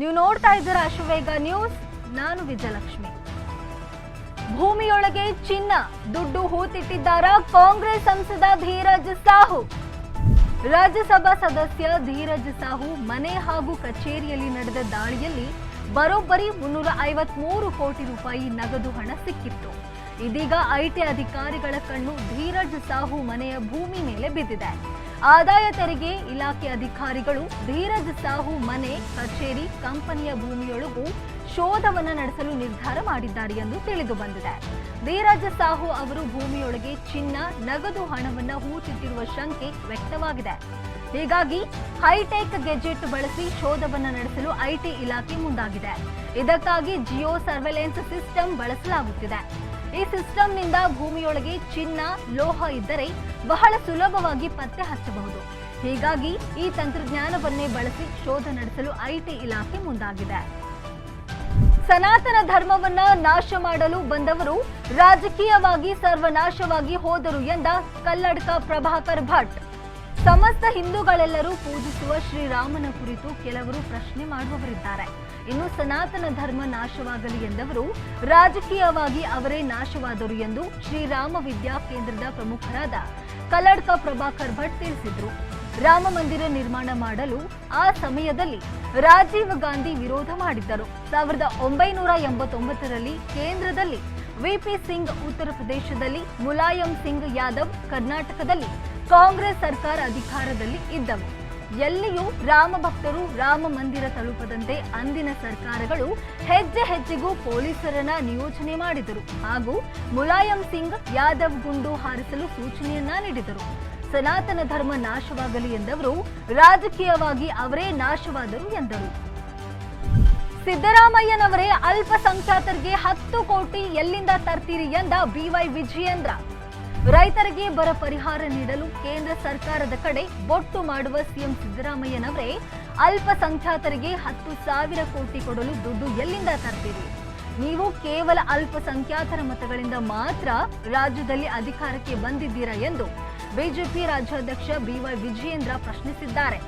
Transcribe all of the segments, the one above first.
ನೀವು ನೋಡ್ತಾ ಇದ್ದೀರಾ ಅಶ್ವವೇಗ ನ್ಯೂಸ್, ನಾನು ವಿಜಯಲಕ್ಷ್ಮಿ. ಭೂಮಿಯೊಳಗೆ ಚಿನ್ನ, ದುಡ್ಡು ಹೂತಿಟ್ಟಿದ್ದಾರ ಕಾಂಗ್ರೆಸ್ ಸಂಸದ ಧೀರಜ್ ಸಾಹು? ರಾಜ್ಯಸಭಾ ಸದಸ್ಯ ಧೀರಜ್ ಸಾಹು ಮನೆ ಹಾಗೂ ಕಚೇರಿಯಲ್ಲಿ ನಡೆದ ದಾಳಿಯಲ್ಲಿ ಬರೋಬ್ಬರಿ ಮುನ್ನೂರ ಐವತ್ಮೂರು ಕೋಟಿ ರೂಪಾಯಿ ನಗದು ಹಣ ಸಿಕ್ಕಿತ್ತು. ಇದೀಗ ಐಟಿ ಅಧಿಕಾರಿಗಳ ಕಣ್ಣು ಧೀರಜ್ ಸಾಹು ಮನೆಯ ಭೂಮಿ ಮೇಲೆ ಬಿದ್ದಿದೆ. ಆದಾಯ ತೆರಿಗೆ ಇಲಾಖೆ ಅಧಿಕಾರಿಗಳು ಧೀರಜ್ ಸಾಹು ಮನೆ, ಕಚೇರಿ, ಕಂಪನಿಯ ಭೂಮಿಯೊಳಗೂ ಶೋಧವನ್ನು ನಡೆಸಲು ನಿರ್ಧಾರ ಮಾಡಿದ್ದಾರೆ ಎಂದು ತಿಳಿದು ಬಂದಿದೆ. ಧೀರಜ್ ಸಾಹು ಅವರು ಭೂಮಿಯೊಳಗೆ ಚಿನ್ನ, ನಗದು ಹಣವನ್ನು ಹೂಚಿಟ್ಟಿರುವ ಶಂಕೆ ವ್ಯಕ್ತವಾಗಿದೆ. ಹೀಗಾಗಿ ಹೈಟೆಕ್ ಗೆಜೆಟ್ ಬಳಸಿ ಶೋಧವನ್ನು ನಡೆಸಲು ಐಟಿ ಇಲಾಖೆ ಮುಂದಾಗಿದೆ. ಇದಕ್ಕಾಗಿ ಜಿಯೋ ಸರ್ವೆಲೆನ್ಸ್ ಸಿಸ್ಟಮ್ ಬಳಸಲಾಗುತ್ತಿದೆ. ಈ ಸಿಸ್ಟಮ್ನಿಂದ ಭೂಮಿಯೊಳಗೆ ಚಿನ್ನ, ಲೋಹ ಇದ್ದರೆ ಬಹಳ ಸುಲಭವಾಗಿ ಪತ್ತೆ ಹಚ್ಚಬಹುದು. ಹೀಗಾಗಿ ಈ ತಂತ್ರಜ್ಞಾನವನ್ನೇ ಬಳಸಿ ಶೋಧ ನಡೆಸಲು ಐಟಿ ಇಲಾಖೆ ಮುಂದಾಗಿದೆ. ಸನಾತನ ಧರ್ಮವನ್ನ ನಾಶ ಮಾಡಲು ಬಂದವರು ರಾಜಕೀಯವಾಗಿ ಸರ್ವನಾಶವಾಗಿ ಹೋದರು ಎಂದ ಕಲ್ಲಡ್ಕ ಪ್ರಭಾಕರ್ ಭಟ್. ಸಮಸ್ತ ಹಿಂದೂಗಳೆಲ್ಲರೂ ಪೂಜಿಸುವ ಶ್ರೀರಾಮನ ಕುರಿತು ಕೆಲವರು ಪ್ರಶ್ನೆ ಮಾಡುವವರಿದ್ದಾರೆ. ಇನ್ನು ಸನಾತನ ಧರ್ಮ ನಾಶವಾಗಲಿ ಎಂದವರು, ರಾಜಕೀಯವಾಗಿ ಅವರೇ ನಾಶವಾದರು ಎಂದು ಶ್ರೀರಾಮ ವಿದ್ಯಾ ಕೇಂದ್ರದ ಪ್ರಮುಖರಾದ ಕಲ್ಲಡ್ಕ ಪ್ರಭಾಕರ್ ಭಟ್ ತಿಳಿಸಿದರು. ರಾಮ ಮಂದಿರ ನಿರ್ಮಾಣ ಮಾಡಲು ಆ ಸಮಯದಲ್ಲಿ ರಾಜೀವ್ ಗಾಂಧಿ ವಿರೋಧ ಮಾಡಿದ್ದರು. ಸಾವಿರದ ಒಂಬೈನೂರ ಎಂಬತ್ತೊಂಬತ್ತರಲ್ಲಿ ಕೇಂದ್ರದಲ್ಲಿ ವಿಪಿ ಸಿಂಗ್ ಉತ್ತರ ಪ್ರದೇಶದಲ್ಲಿ ಮುಲಾಯಂ ಸಿಂಗ್ ಯಾದವ್ ಕರ್ನಾಟಕದಲ್ಲಿ ಕಾಂಗ್ರೆಸ್ ಸರ್ಕಾರ ಅಧಿಕಾರದಲ್ಲಿ ಇದ್ದವು. ಎಲ್ಲಿಯೂ ರಾಮ ಭಕ್ತರು ರಾಮ ಮಂದಿರ ತಲುಪದಂತೆ ಅಂದಿನ ಸರ್ಕಾರಗಳು ಹೆಜ್ಜೆ ಹೆಜ್ಜೆಗೂ ಪೊಲೀಸರನ್ನ ನಿಯೋಜನೆ ಮಾಡಿದರು. ಹಾಗೂ ಮುಲಾಯಂ ಸಿಂಗ್, ಯಾದವ್ ಗುಂಡು ಹಾರಿಸಲು ಸೂಚನೆಯನ್ನ ನೀಡಿದರು. ಸನಾತನ ಧರ್ಮ ನಾಶವಾಗಲಿ ಎಂದವರು, ರಾಜಕೀಯವಾಗಿ ಅವರೇ ನಾಶವಾದರು ಎಂದರು. ಸಿದ್ದರಾಮಯ್ಯನವರೇ ಅಲ್ಪಸಂಖ್ಯಾತರಿಗೆ ಹತ್ತು ಕೋಟಿ ಎಲ್ಲಿಂದ ತರ್ತೀರಿ ಎಂದ ಬಿವೈ ವಿಜಯೇಂದ್ರ. ರೈತರಿಗೆ ಬರ ಪರಿಹಾರ ನೀಡಲು ಕೇಂದ್ರ ಸರ್ಕಾರದ ಕಡೆ ಬೊಟ್ಟು ಮಾಡುವ ಸಿಎಂ ಸಿದ್ದರಾಮಯ್ಯನವರೇ ಅಲ್ಪಸಂಖ್ಯಾತರಿಗೆ ಹತ್ತು ಸಾವಿರ ಕೋಟಿ ಕೊಡಲು ದುಡ್ಡು ಎಲ್ಲಿಂದ ತರ್ತೀರಿ? ನೀವು ಕೇವಲ ಅಲ್ಪಸಂಖ್ಯಾತರ ಮತಗಳಿಂದ ಮಾತ್ರ ರಾಜ್ಯದಲ್ಲಿ ಅಧಿಕಾರಕ್ಕೆ ಬಂದಿದ್ದೀರಾ ಎಂದು ಬಿಜೆಪಿ ರಾಜ್ಯಾಧ್ಯಕ್ಷ ಬಿವೈ ವಿಜಯೇಂದ್ರ ಪ್ರಶ್ನಿಸಿದ್ದಾರೆ.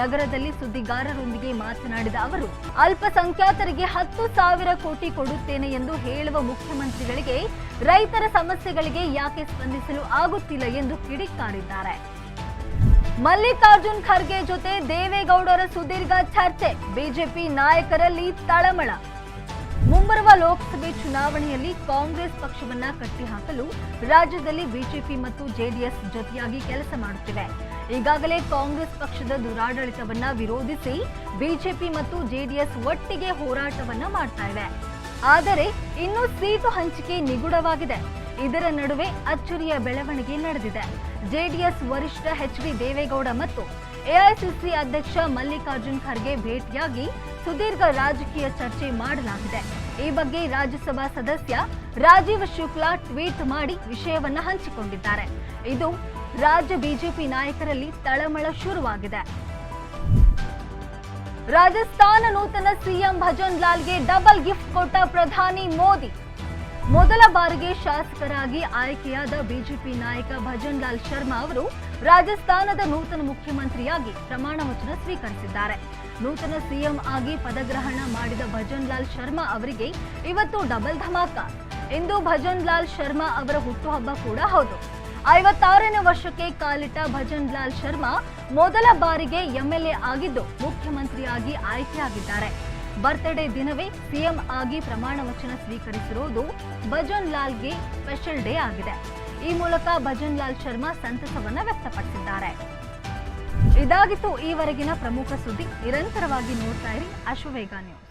ನಗರದಲ್ಲಿ ಸುದ್ದಿಗಾರರೊಂದಿಗೆ ಮಾತನಾಡಿದ ಅವರು, ಅಲ್ಪಸಂಖ್ಯಾತರಿಗೆ ಹತ್ತು ಸಾವಿರ ಕೋಟಿ ಕೊಡುತ್ತೇನೆ ಎಂದು ಹೇಳುವ ಮುಖ್ಯಮಂತ್ರಿಗಳಿಗೆ ರೈತರ ಸಮಸ್ಯೆಗಳಿಗೆ ಯಾಕೆ ಸ್ಪಂದಿಸಲು ಆಗುತ್ತಿಲ್ಲ ಎಂದು ಕಿಡಿಕಾರಿದ್ದಾರೆ. ಮಲ್ಲಿಕಾರ್ಜುನ್ ಖರ್ಗೆ ಜೊತೆ ದೇವೇಗೌಡರ ಸುದೀರ್ಘ ಚರ್ಚೆ, ಬಿಜೆಪಿ ನಾಯಕರಲ್ಲಿ ತಳಮಳ. ಮುಂಬರುವ ಲೋಕಸಭೆ ಚುನಾವಣೆಯಲ್ಲಿ ಕಾಂಗ್ರೆಸ್ ಪಕ್ಷವನ್ನ ಕಟ್ಟಿಹಾಕಲು ರಾಜ್ಯದಲ್ಲಿ ಬಿಜೆಪಿ ಮತ್ತು ಜೆಡಿಎಸ್ ಜೊತೆಯಾಗಿ ಕೆಲಸ ಮಾಡುತ್ತಿವೆ. ಈಗಾಗಲೇ ಕಾಂಗ್ರೆಸ್ ಪಕ್ಷದ ದುರಾಡಳಿತವನ್ನ ವಿರೋಧಿಸಿ ಬಿಜೆಪಿ ಮತ್ತು ಜೆಡಿಎಸ್ ಒಟ್ಟಿಗೆ ಹೋರಾಟವನ್ನ ಮಾಡ್ತಾ ಇವೆ. ಆದರೆ ಇನ್ನು ಸೀಟು ಹಂಚಿಕೆ ನಿಗೂಢವಾಗಿದೆ. ಇದರ ನಡುವೆ ಅಚ್ಚರಿಯ ಬೆಳವಣಿಗೆ ನಡೆದಿದೆ. ಜೆಡಿಎಸ್ ವರಿಷ್ಠ ಎಚ್ ಡಿ ದೇವೇಗೌಡ ಮತ್ತು ಎಐಸಿಸಿ ಅಧ್ಯಕ್ಷ ಮಲ್ಲಿಕಾರ್ಜುನ್ ಖರ್ಗೆ ಭೇಟಿಯಾಗಿ ಸುದೀರ್ಘ ರಾಜಕೀಯ ಚರ್ಚೆ ಮಾಡಲಾಗಿದೆ. ಈ ಬಗ್ಗೆ ರಾಜ್ಯಸಭಾ ಸದಸ್ಯ ರಾಜೀವ್ ಶುಕ್ಲಾ ಟ್ವೀಟ್ ಮಾಡಿ ವಿಷಯವನ್ನ ಹಂಚಿಕೊಂಡಿದ್ದಾರೆ. ಇದು ರಾಜ್ಯ ಬಿಜೆಪಿ ನಾಯಕರಲ್ಲಿ ತಳಮಳ ಶುರುವಾಗಿದೆ. ರಾಜಸ್ಥಾನ ನೂತನ ಸಿಎಂ ಭಜನ್ ಲಾಲ್ಗೆ ಡಬಲ್ ಗಿಫ್ಟ್ ಕೊಟ್ಟ ಪ್ರಧಾನಿ ಮೋದಿ. ಮೊದಲ ಬಾರಿಗೆ ಶಾಸಕರಾಗಿ ಆಯ್ಕೆಯಾದ ಬಿಜೆಪಿ ನಾಯಕ ಭಜನ್ ಲಾಲ್ ಶರ್ಮಾ ಅವರು ರಾಜಸ್ಥಾನದ ನೂತನ ಮುಖ್ಯಮಂತ್ರಿಯಾಗಿ ಪ್ರಮಾಣ ವಚನ ಸ್ವೀಕರಿಸಿದ್ದಾರೆ. ನೂತನ ಸಿಎಂ ಆಗಿ ಪದಗ್ರಹಣ ಮಾಡಿದ ಭಜನ್ ಲಾಲ್ ಶರ್ಮಾ ಅವರಿಗೆ ಇವತ್ತು ಡಬಲ್ ಧಮಾಕ. ಇಂದು ಭಜನ್ ಲಾಲ್ ಶರ್ಮಾ ಅವರ ಹುಟ್ಟುಹಬ್ಬ ಕೂಡ ಹೌದು. ಐವತ್ತಾರನೇ ವರ್ಷಕ್ಕೆ ಕಾಲಿಟ್ಟ ಭಜನ್ ಲಾಲ್ ಶರ್ಮಾ ಮೊದಲ ಬಾರಿಗೆ ಎಂಎಲ್ಎ ಆಗಿದ್ದು ಮುಖ್ಯಮಂತ್ರಿಯಾಗಿ ಆಯ್ಕೆಯಾಗಿದ್ದಾರೆ. ಬರ್ತ್ಡೇ ದಿನವೇ ಸಿಎಂ ಆಗಿ ಪ್ರಮಾಣ ವಚನ ಸ್ವೀಕರಿಸಿರುವುದು ಭಜನ್ ಲಾಲ್ಗೆ ಸ್ಪೆಷಲ್ ಡೇ ಆಗಿದೆ. ಈ ಮೂಲಕ ಭಜನ್ ಲಾಲ್ ಶರ್ಮಾ ಸಂತಸವನ್ನ ವ್ಯಕ್ತಪಡಿಸಿದ್ದಾರೆ. ಇದಾಗಿತ್ತು ಈವರೆಗಿನ ಪ್ರಮುಖ ಸುದ್ದಿ. ನಿರಂತರವಾಗಿ ನೋಡ್ತಾ ಇರಿ ಅಶ್ವವೇಗ ನ್ಯೂಸ್